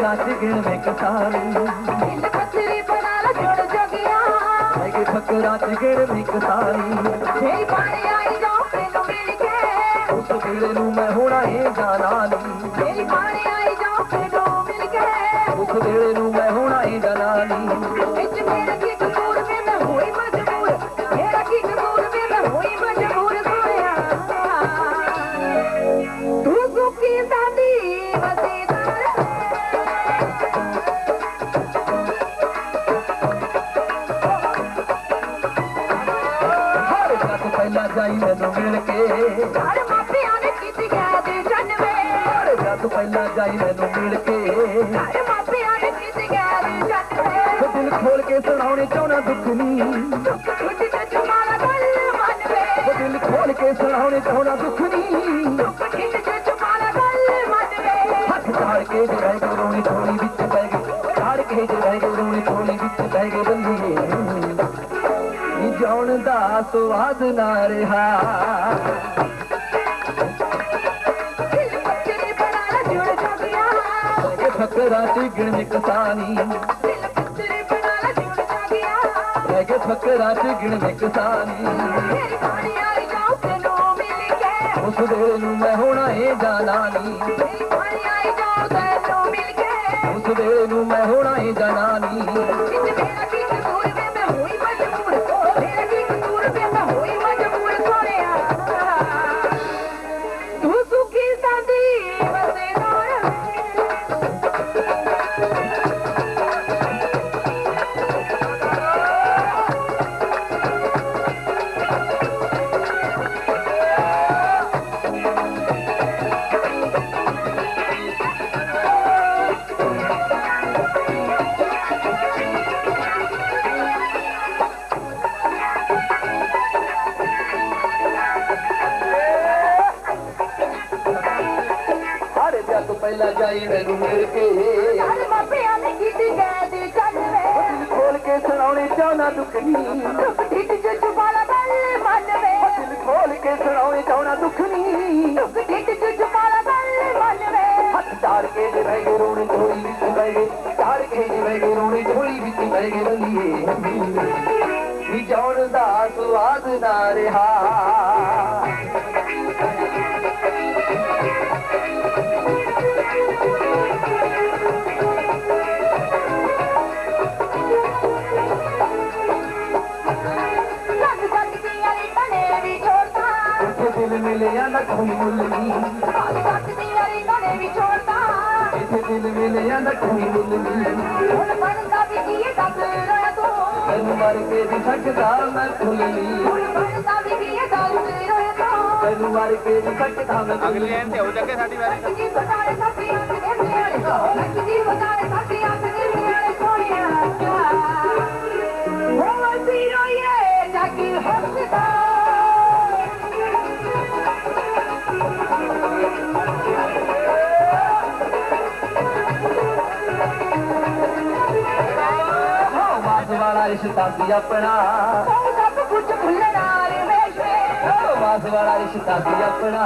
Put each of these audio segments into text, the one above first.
ਫਕਰਾਂ ਚ ਗਿਣਵੇਂ ਕਸਾਰੀ ਦਿਲ ਪੱਥਰੀ ਬਣਾ ਲਾ ਜੁੜ ਜੋਗਿਆ। ਹੈਗੇ ਫਕਰਾਂ ਚ ਗਿਣਵੇਂ ਕਸਾਰੀ ਮੇਰੀ ਪਾਣੀ ਆਈ ਜਾਓ ਤੈਨੂੰ ਮਿਲ ਕੇ ਉਸ ਵੇਲੇ ਨੂੰ ਜਾਈ ਮੈਨੂੰ ਮਿਲ ਕੇ ਮਾਪਿਆਂ ਨੇ ਕੀਤੀ ਜਨਮੇ। ਹਰ ਜੱਟ ਪਹਿਲਾਂ ਜਾਈ ਮੈਨੂੰ ਮਿਲ ਕੇ ਮਾਪਿਆਂ ਨੇ ਕੀਤੀ ਜਨਮੇ। ਉਹ ਦਿਲ ਖੋਲ ਕੇ ਸੁਣਾਉਣੇ ਚਾਹਣਾ ਦੁੱਖ ਨੀ। ਦਾ ਸਵਾਦ ਨਾ ਰਿਹਾ। ਦਿਲ ਪੱਥਰੀ ਬਣਾ ਲਾ ਜੁੜ ਗਿਣ ਕਸਾਨੀ ਦਿਲ ਪੱਥਰੀ ਬਣਾ ਲਾ ਜੁੜ ਜੋਗਿਆ ਰਹਿ ਗਏ ਫਕਰਾਂ ਚ ਗਿਣ ਕਸਾਨੀ ਮੇਰੀ ਪਾਣੀ ਆਈ ਜਾਓ ਤੈਨੂੰ ਮਿਲ ਕੇ ਉਸ ਵੇਲੇ ਨੂੰ ਮੈਂ ਹੋਣਾ ਏ ਜਾਣਾ ਨੀ ਮੇਰੀ ਪਾਣੀ ਆਈ ਜਾਓ ਤੈਨੂੰ ਮਿਲ ਕੇ ਉਸ ਵੇਲੇ ਨੂੰ ਮੈਂ ਹੋਣਾ ਏ ਜਾਣਾ ਨੀ ਮੇਰਾ ਜੱਟ ਪਹਿਲਾਂ ਜਾਈ ਮੈਨੂੰ ਮਿਲ ਕੇ। ਹਰ ਮਾਪਿਆਂ ਨੇ ਕੀਤੀ ਗੈਦ ਜਨਮੇ ਦਿਲ ਖੋਲ ਕੇ ਸੁਣਾਉਣੇ ਚਾਹਣਾ ਦੁੱਖ ਨੀ ਦੁੱਖ ਢਿੱਡ ਚ ਮਨ ਵੇ। ਦਿਲ ਖੋਲ ਕੇ ਸੁਣਾਉਣੇ ਚਾਹਣਾ ਦੁੱਖ ਨੀ ਦੁੱਖ ਢਿੱਡ ਚ ਚੁਬਾਲਾ ਗੱਲ ਮਨ ਵੇ। ਹੱਥ ਕੇ ਜੇ ਬਹਿ ਗਏ ਰੋਣੀ ਥੋੜੀ ਵਿੱਚ ਬਹਿ ਗਏ। ਕੇ ਜੇ ਬਹਿ ਗਏ ਰੋਣੀ ਥੋੜੀ ਵਿੱਚ ਬਹਿ ਗਏ ਬੰਦੀਏ ਵੀ ਜਾਣ ਦਾ ਸਵਾਦ ਨਾ ਰਿਹਾ। मिले या مللی آ کٹنی واری کنے وی چھوڑتا اے دل وی لینیاں نکھ مللی ہن پن کا بھی جیے دکڑو تو گل مر کے وی ٹھکتا میں تھلنی ہن ਵਾਲਾ ਰਿਸ਼ਤਾ ਸੀ ਆਪਣਾ ਉਹ ਸਭ ਕੁਝ ਭੁੱਲਣਾ ਰਮੇਸ਼ ਵੇ ਹਾਂ ਮਾਸ ਵਾਲਾ ਰਿਸ਼ਤਾ ਸੀ ਆਪਣਾ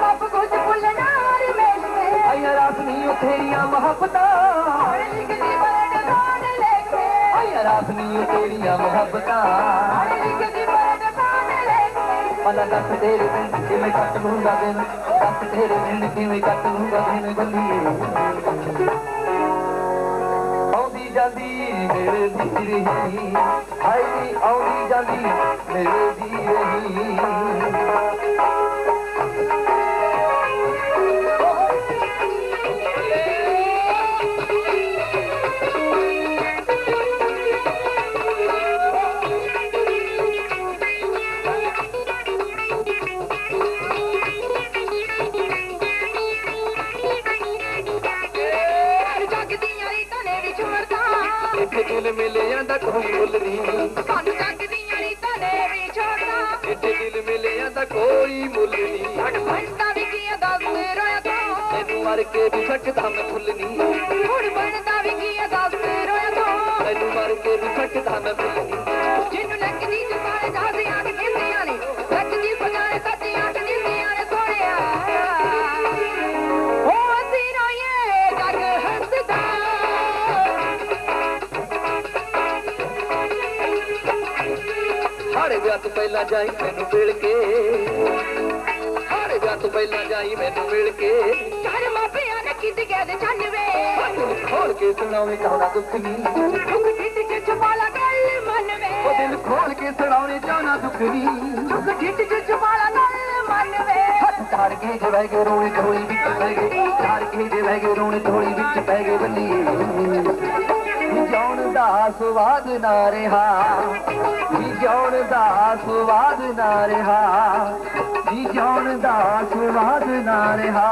ਸਭ ਕੁਝ ਭੁੱਲਣਾ ਰਮੇਸ਼ ਵੇ ਆਇਆ ਰਾਤ ਨਹੀਂ ਉਹ ਤੇਰੀਆਂ ਮੁਹੱਬਤਾਂ। ਹੁਣ ਲਿਖਦੀ ਬਰਡ ਕਾਨ ਲੇਖ ਆਇਆ ਰਾਤ ਨਹੀਂ ਉਹ ਤੇਰੀਆਂ ਮੁਹੱਬਤਾਂ। ਹੁਣ ਲਿਖਦੀ ਮਨ ਦੱਸ ਤੇਰੇ ਬਿਨ ਕਿਵੇਂ ਕੱਟ ਲੂੰਗਾ ਦਿਨ? ਦੱਸ ਤੇਰੇ ਬਿਨ ਕਿਵੇਂ ਕੱਟ ਲੂੰਗਾ ਦਿਨ ਗੱਲੀਏ ਆਉਂਦੀ ਜਾਂਦੀ ਮੇਰੇ ਦੀ ਰਹੀ। ਹਾਈ ਨੀ, ਆਉਂਦੀ ਜਾਂਦੀ ਮੇਰੇ ਦੀ ਰਹੀ। ਮਾਰ ਕੇ ਵੀ ਫੱਟਦਾ ਮੈਂ ਫੁੱਲ ਨਹੀਂ ਹੁਣ ਬਣਦਾ ਵੀ ਕੀ ਆ ਦੱਸ ਤੇ ਰੋਇਆ ਤੋਂ। ਮੈਨੂੰ ਮਾਰ ਕੇ ਵੀ ਫੱਟਦਾ ਮੈਂ ਫੁੱਲ ਨਹੀਂ ਜਿੰਨੂੰ ਲੱਗਦੀ ਜੁਕਾਏ ਜਾਂਦੇ ਆਂ ਕਿੰਦਿਆਂ ਨੇ। ਲੱਗਦੀ ਪਗਾਏ ਕੱਦੀ ਆਂ ਕਿੰਦਿਆਂ ਨੇ ਸੋਹਣਿਆ ਓ ਅਸੀਂ ਰੋਈਏ ਜੱਗ ਹੱਸਦਾ। ਹਰ ਵਿਆਹ ਪਹਿਲਾਂ ਜਾਈ ਤੈਨੂੰ ਮਿਲ ਕੇ। ਵਿਆਹ ਤੋਂ ਪਹਿਲਾਂ ਜਾਈ ਮੈਨੂੰ ਮਿਲ ਕੇ। ਚਾਰ ਮਾਪਿਆਂ ਨੇ ਕੀਤੀ ਗਏ ਦੇ ਦਿਲ ਖੋਲ ਕੇ ਸੁਣਾਵੇ ਚਾਹਣਾ ਦੁੱਖ ਨਹੀਂ ਦੁੱਖ ਢਿੱਡ ਚ ਛੁਪਾਲਾ ਗੱਲ ਮੰਨਵੇ। ਉਹ ਦਿਲ ਖੋਲ ਕੇ ਸੁਣਾਵੇ ਚਾਹਣਾ ਦੁੱਖ ਨਹੀਂ ਦੁੱਖ ਢਿੱਡ ਚ ਛੁਪਾਲਾ ਗੱਲ ਮੰਨਵੇ। ਹੱਥ ਝਾੜ ਕੇ ਜੇ ਵਹਿ ਗਏ ਰੋਣੇ ਢੋਲੀ ਵਿੱਚ ਪੈ ਗਏ। ਝਾੜ ਕੇ ਜੇ ਵਹਿ ਗਏ ਰੋਣੇ ਢੋਲੀ ਵਿੱਚ ਪੈ ਗਏ ਬੱਲੀਏ ਜਿਉਣ ਦਾ ਸਵਾਦ ਨਾ ਰਿਹਾ। ਜੀ ਜਿਉਣ ਦਾ ਸਵਾਦ ਨਾ ਰਿਹਾ। ਜੀ ਜਿਉਣ ਦਾ ਸਵਾਦ ਨਾ ਰਿਹਾ।